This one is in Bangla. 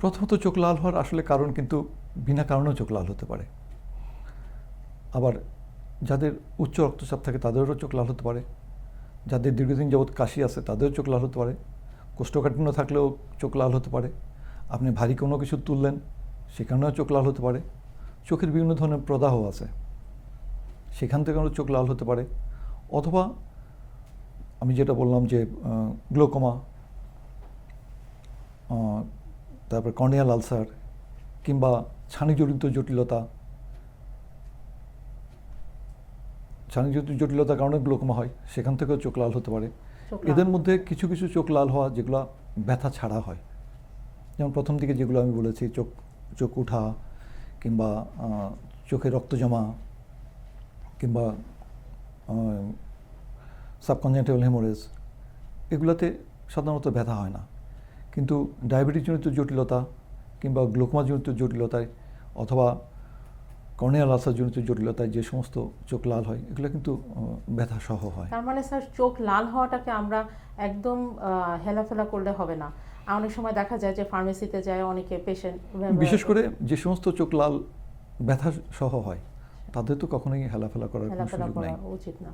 প্রথমত চোখ লাল হওয়ার আসলে কারণ কিন্তু বিনা কারণেও চোখ লাল হতে পারে। আবার যাদের উচ্চ রক্তচাপ থাকে তাদেরও চোখ লাল হতে পারে। যাদের দীর্ঘদিন যাবৎ কাশি আছে তাদেরও চোখ লাল হতে পারে। কোষ্ঠকাঠিন্য থাকলেও চোখ লাল হতে পারে। আপনি ভারী কোনো কিছু তুললেন সেখানেও চোখ লাল হতে পারে। চোখের বিভিন্ন ধরনের প্রদাহ আছে। সেখান থেকেও চোখ লাল হতে পারে। অথবা আমি যেটা বললাম যে গ্লোকোমা তারপর কর্নিয়াল আলসার কিংবা ছানিজনিত জটিলতা। ছানিজনিত জটিলতার কারণে গ্লোকোমা হয় সেখান থেকেও চোখ লাল হতে পারে। এদের মধ্যে কিছু কিছু চোখ লাল হওয়া যেগুলো ব্যথা ছাড়া হয়। যেমন প্রথম দিকে যেগুলো আমি বলেছি চোখ চোখ উঠা কিংবা চোখে রক্ত জমা কিংবা সাবকনজেন্টাল হেমোরেজ এগুলোতে সাধারণত ব্যথা হয় না। কিন্তু ডায়াবেটিসজনিত জটিলতা কিংবা গ্লোকোমাজনিত জটিলতায় অথবা কর্নিয়াল আলসারজনিত জটিলতায় যে সমস্ত চোখ লাল হয় এগুলো কিন্তু ব্যথা সহ হয়। তার মানে স্যার চোখ লাল হওয়াটাকে আমরা একদম হেলাফেলা করলে হবে না। অনেক সময় দেখা যায় যে ফার্মেসিতে যায় অনেকে পেশেন্ট বিশেষ করে যে সমস্ত চোখ লাল ব্যথা সহ হয় তাদের তো কখনোই হেলাফেলা করার সুযোগ করা নাই। উচিত না।